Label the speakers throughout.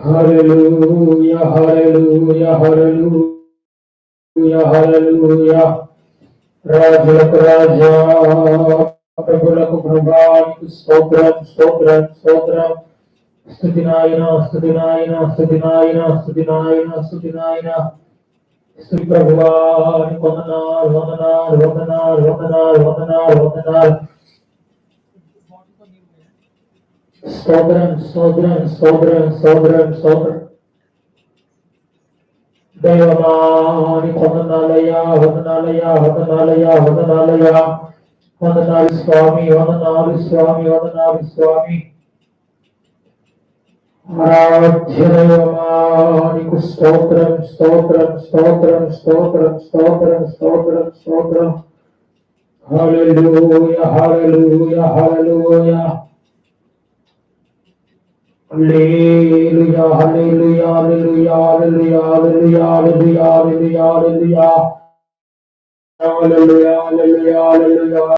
Speaker 1: Hallelujah, hallelujah, hallelujah, hallelujah. రాజులకు రాజా ప్రభులకు ప్రభానికి స్తోత్రం స్తోత్రం స్తోత్రం స్థుతి నాయన స్థుతి నాయన స్థుతి నాయన స్థుతి నాయన స్థుతి నాయన స్థుతి ప్రభువాని వందనాలు వందనాలు వందనాలు వందనాలు వందనాలు వందనాలు స్తోత్రం స్తోత్రం స్తోత్రం స్తోత్రం స్తోత్రం దైవమాని వందనాలయ్యా వందనాలయ్యా వందనాలయ్యా వందనాలయ్యా వందనాలు స్వామి వందనాలు స్వామి వందనాలు స్వామి ఆరాధ్య దైవమానికి స్తోత్రం స్తోత్రం స్తోత్రం స్తోత్రం స్తోత్రం స్తోత్రం స్తోత్రం హల్లెలూయా హల్లెలూయా హల్లెలూయా Hallelujah, hallelujah, hallelujah, hallelujah, hallelujah, hallelujah, hallelujah, hallelujah. Hallelujah, hallelujah, hallelujah.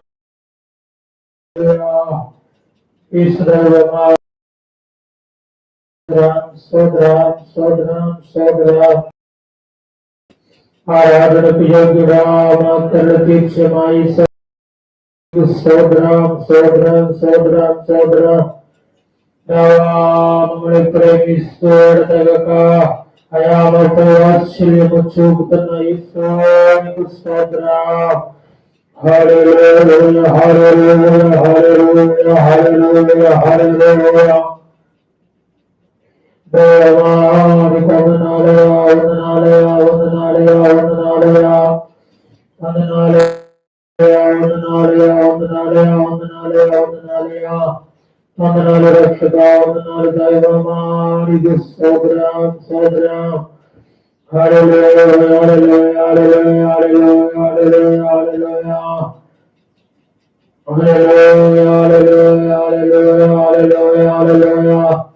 Speaker 1: Israel, Sodram, Sodram, Sodram. ஆராதனக்கு யோகிடா மக்கள் தீட்சமாய் சோதராம் சோதராம் சோதராம் சோதராம் మమ్మల్ని ప్రేమిస్తూ ఎడతెగక అయా మాతో ఆశ్చర్యము చూపుతున్న ఈశ్వరానికి స్తోత్ర హరలోయ de sobra, sobra. Hallelujah, hallelujah, hallelujah, hallelujah, hallelujah. Hallelujah, hallelujah, hallelujah, hallelujah, hallelujah.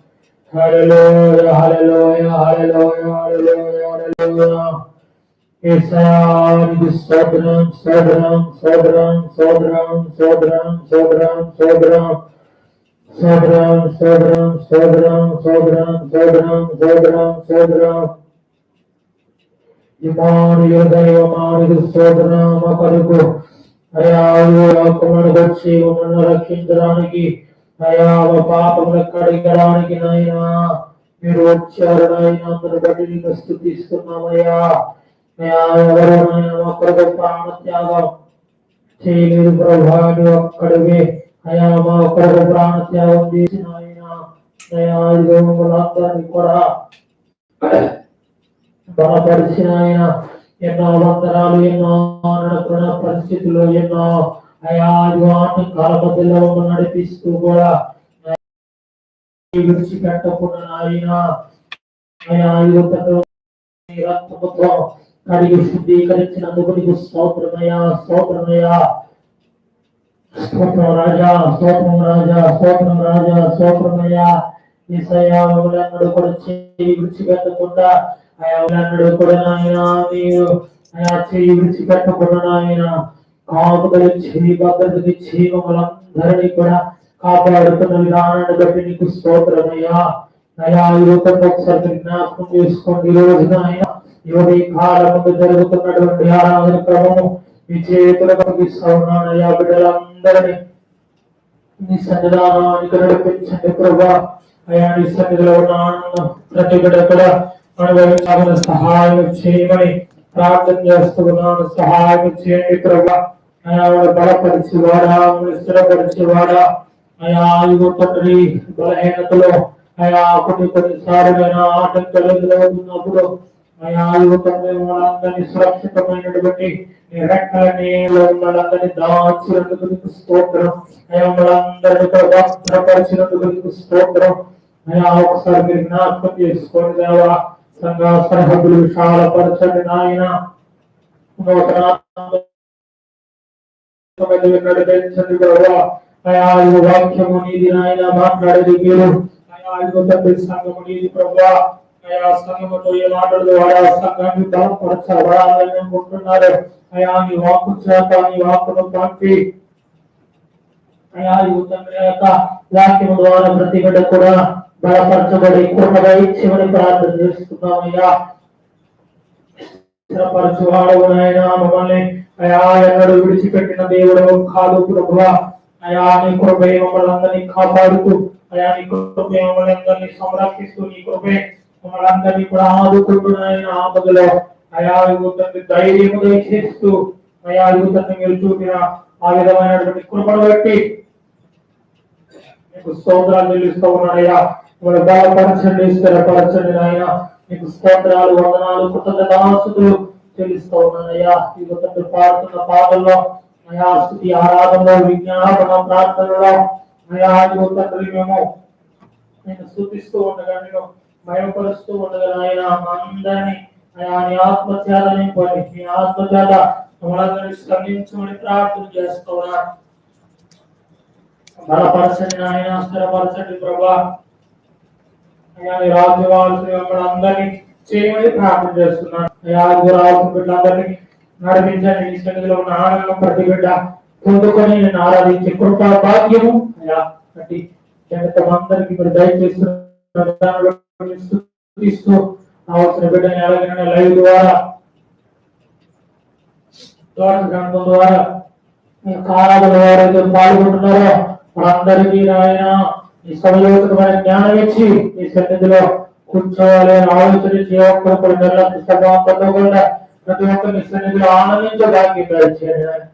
Speaker 1: Hallelujah, hallelujah, hallelujah, hallelujah, hallelujah. Isaiah de sobra, sobra, sobra, sobra, sobra, sobra, sobra. సోదరం సోదరం సోదరం సోదరం సోదరం సోదరం సోదరం. Imoinu దైవమాను సోదరం కొరకు అయా లోకమును వచ్చి మమ్మల్ని రక్షించడానికి అయా పాపములు కడిగడానికి నాయనా. మీరు వచ్చారు నాయన అందరి బట్టి నీకు స్థుతిస్తున్నామయ్యా. అయా ఎవరు నాయన ఒక్కడికి ప్రాణ త్యాగం చేయలేదు ప్రభావి ఒక్కడివే. అయా మా ఒక్కరికి ప్రాణ త్యాగం చేసిన ఆయన అయా ఇదిగో మమ్మల్ని కూడా బలపరిచిన ఆయన ఎన్నో వందనాలు ఎన్నో నడుపున పరిస్థితులు ఎన్నో అయా ఇదిగో ఆటంకాల మధ్యలో మమ్మల్ని నడిపిస్తూ కూడా విడిచిపెట్టకుండా ఆయన అయా ఇదిగో రక్తముతో కడిగి శుద్ధీకరించినందుకు నీకు స్తోత్రమయ్యా స్తోత్రమయ్యా. స్తోత్రం రాజా స్తోత్రం రాజా స్తోత్రం రాజా స్తోత్రమయ్యా ఈసయ్యా మమ్మల్ని కూడా చేయి విడిచిపెట్టకుండా అయా మమ్మల్ని కూడా నాయన మీరు అయా చేయి విడిచిపెట్టకుండా నాయన కాపుదలు చేయి భద్రతకి చేయి మమ్మల్ని కూడా కాపాడుతున్న విధానాన్ని బట్టి నీకు స్తోత్రమయ్యా. అయా ఈ రూపంలో ఒకసారి జ్ఞాపకం చేసుకోండి ఈ రోజున ఆయన యువత కాలం జరుగుతున్నటువంటి ఆరాధన క్రమము మీ చేతులకు అప్పగిస్తా ఉన్నాను అయ్యా బిడ్డలందరినీ. నీ సన్నిధానానికి నడిపించండి ప్రభా. అయా నీ సన్నిధిలో ఉన్న ఆనందం ప్రతి బిడ్డ కూడా అనుభవించాలని సహాయం చేయమని ప్రార్థన చేస్తూ ఉన్నాను. సహాయం చేయండి ప్రభా. అయా ఆవిడ బలపరిచి వాడా స్థిరపరిచి వాడా అయా ఇదిగో తండ్రి బలహీనతలో అయా కొన్ని కొన్నిసార్లు ఆటంకాలు ఎదురవుతున్నప్పుడు నాలుగు తొమ్మిది మూలందరినీ సురక్షితమైనటువంటి నిరంగళనీయులందరినీ దాచినందుకు స్తోత్రం. మనందరినీ భద్రపరిచినందుకు స్తోత్రం. అయ్యా ఒకసారి మీరు జ్ఞాపకం చేసుకోండి దేవా. సంఘ సరిహద్దులు విశాలపరచండి నాయన. నడిపించండి ప్రభావ అయా వాక్యము మాట్లాడేది మీరు. ప్రభావ అయా సంఘముతో ఏ మాటలు సంఘాన్ని బలపరచబడాలని అనుకుంటున్నారు అయా నీ వాక్కు చేత నీ వాక్కును పంపి. అయా యొక్క ద్వారా ప్రతి బిడ్డ కూడా బలపరచబడి కృపగా ఇచ్చేమని ప్రార్థన చేస్తున్నామయ్యా నాయన మమ్మల్ని అయా ఎన్నడు విడిచిపెట్టిన దేవుడు కాదు ప్రభు అయా నీ కృపే మమ్మల్ని అందరినీ కాపాడుతూ అయా నీ కృపే మమ్మల్ని అందరినీ సంరక్షిస్తూ నీ కృపే మమ్మల్ని అందరినీ కూడా ఆదుకుంటున్నాయన ఆపదలో అయా యువతని ధైర్యము దయచేస్తూ అయా యువతని మీరు చూపిన ఆ విధమైనటువంటి కృపను బట్టి మీకు స్తోత్రాలు నిలుస్తూ ఉన్నాడయ్యా మిమ్మల్ని బలపరచండి స్థిరపరచండి నాయన. మీకు స్తోత్రాలు వందనాలు కృతజ్ఞతాస్తుతులు చెల్లిస్తూ ఉన్నానయ్యా. ఈ తండ్రి పాడుతున్న పాటల్లో అయా స్థితి ఆరాధనలో విజ్ఞాపన ప్రార్థనలో అయా ఇదిగో తండ్రి మేము నేను స్థుతిస్తూ ఉండగా నేను మయపరుస్తూ ఉండగా ఆయన మా అందరినీ అయా నీ ఆత్మచేత నింపండి నీ ఆత్మచేత మమ్మల్ని స్పందించమని ప్రార్థన చేస్తున్నా బలపరచండి ఆయన స్థిరపరచండి ప్రభా. అయ్యా నీ రాజ్యవాల్సిన అందరినీ చేయమని ప్రార్థన చేస్తున్నాను. అయ్యా రావాల్సిన బిడ్డలందరినీ నడిపించండి. ఈ సన్నిధిలో ఉన్న ఆనందం ప్రతి బిడ్డ పొందుకొని నేను ఆరాధించే కృపా భాగ్యము. అయ్యా అట్టి అందరికీ ఇప్పుడు దయచేస్తున్నారు స్థుతిస్తూ కావాల్సిన బిడ్డని అలాగే లైవ్ ద్వారా ద్వారా గ్రంథం ద్వారా కాలాల ఎవరైతే పాల్గొంటున్నారో వారందరికీ నాయన ఈ సమయోచితమైన జ్ఞానం ఇచ్చి ఈ సన్నిధిలో కూర్చోవాలి అని ఆలోచన చేయకుండా ప్రతి ఒక్కరిని సన్నిధిలో ఆనందించడానికి ప్రయత్నించారు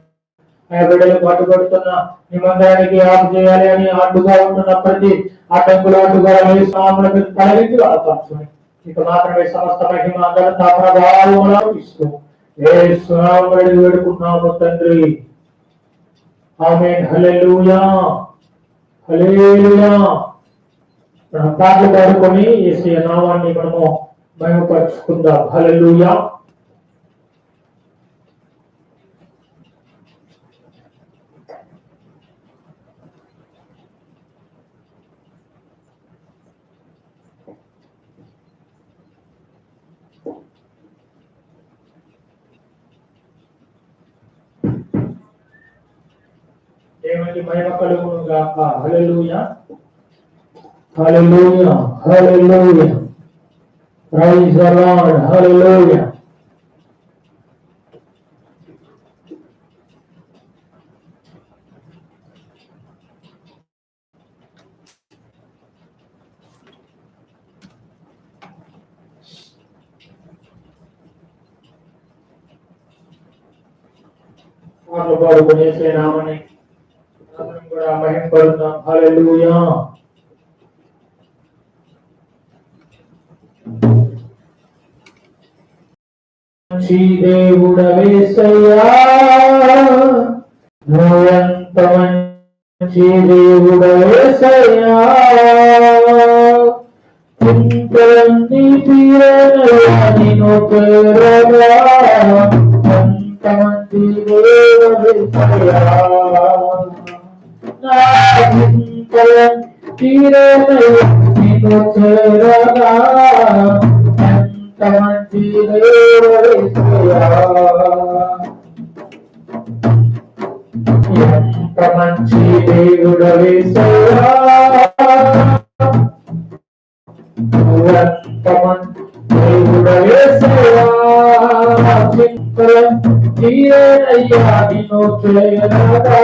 Speaker 1: బిడ్డలు పట్టుబడుతున్న నిబంధనకి ఆపు చేయాలి అని అడ్డుగా ఉంటున్న ప్రతి అడ్డంకులు అడ్డుగా స్వాములకు తొలగించి వాళ్ళపరచుని ఇక మాత్రమే సమస్త మహిమ ఘనత ప్రభావం ఇస్తూ ఏ స్వామి వేడుకున్నాము తండ్రి. ఆమె హల్లెలూయా. హల్లెలూయా. మనం పాటలు పాడుకొని ఏసీ నామాన్ని మనము మహిమపరుచుకుందాం. హలెలుయా దేవునికి మహిమ కలుగును గాక hallelujah hallelujah hallelujah praise the Lord hallelujah పాటలు పాడుకునేసే నామని మనం కూడా మహింపడుతాం హల్లెలూయా మంచి దేవుడవేసయ్యా నువ్వెంత మంచి దేవుడవేసయ్యా ఇంతమంది తీరనయ్యా నిన్ను పేరగా ఎంతమంది దేవుడవేసయ్యా నా ఇంతమంది తీరనయ్యా నిన్ను చేరగా ఎంతమంది దేవుడవేసయ్యా ఎంత మంచి దేవుడు వేసయ్యా ఎంత మంచి దేవుడు వేసయ్యా చింతల తీరయ్యా నిన్ను చేయరాదా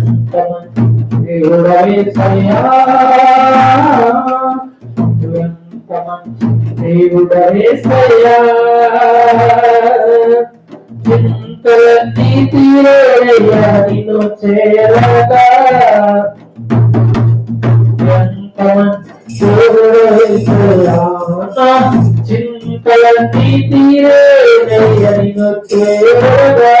Speaker 1: దేవుడై యేసయ్యా ఎంత మంచి దేవుడేసయ్యా చింతలన్నీ తీరేయ్యా నిన్ను చేరగా చింతలన్నీ నిన్ను చేరగా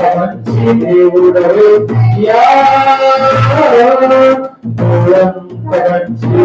Speaker 1: మంచి దేవుడు యా మంచి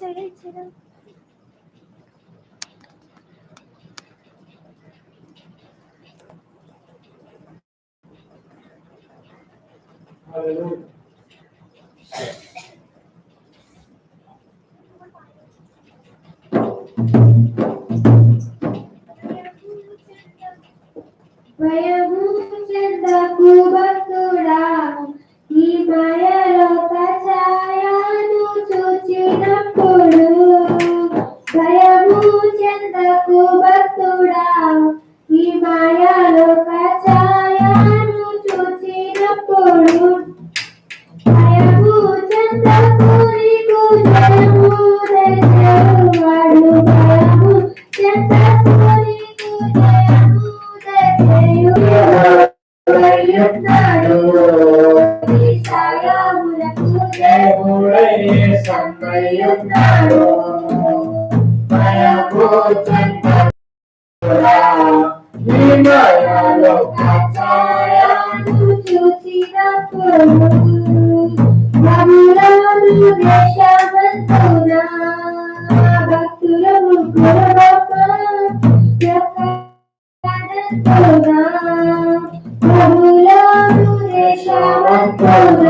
Speaker 2: söyle.
Speaker 1: దేవుడై సన్నయ్యున్నాడు భయము చెందకురా నీ మాయలో
Speaker 2: ఛాయను చూచినప్పుడు ప్రభురాను దేశమంతున భక్తుల ముగ్గురు ప్రభురాను దేశమంతున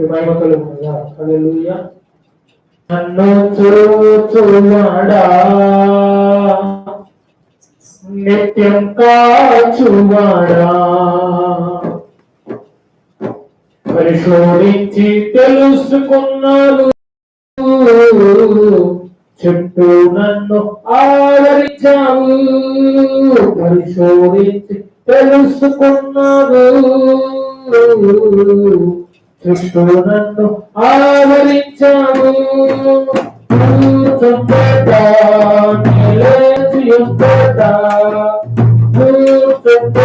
Speaker 1: ఎక్కడికి మహిమ కలుగుతుందా హల్లెలూయా నన్ను చూచువాడా నిత్యం కాచువాడా పరిశోధించి తెలుసుకున్నాను చుట్టూ నన్ను ఆదరించావు పరిశోధించి తెలుసుకున్నాను. చుట్టూ నన్ను ఆవరించావు కూర్చుంటా నిలేచి ఉంటా కూర్చుంటా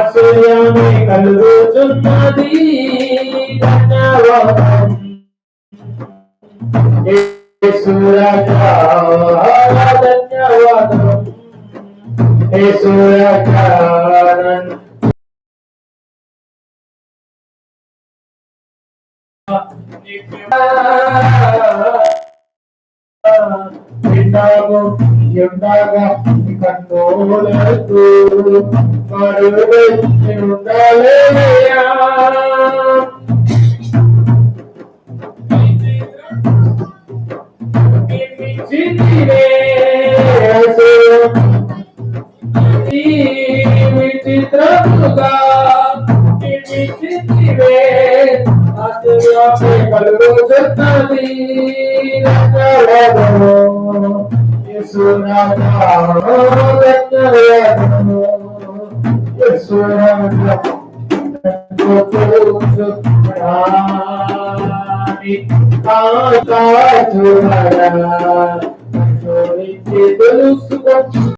Speaker 1: ఆశ్చర్యాన్ని కలుగుతున్నది ధన్యవాదం యేసురాజా ధన్యవాదం Senhor, eu bendigo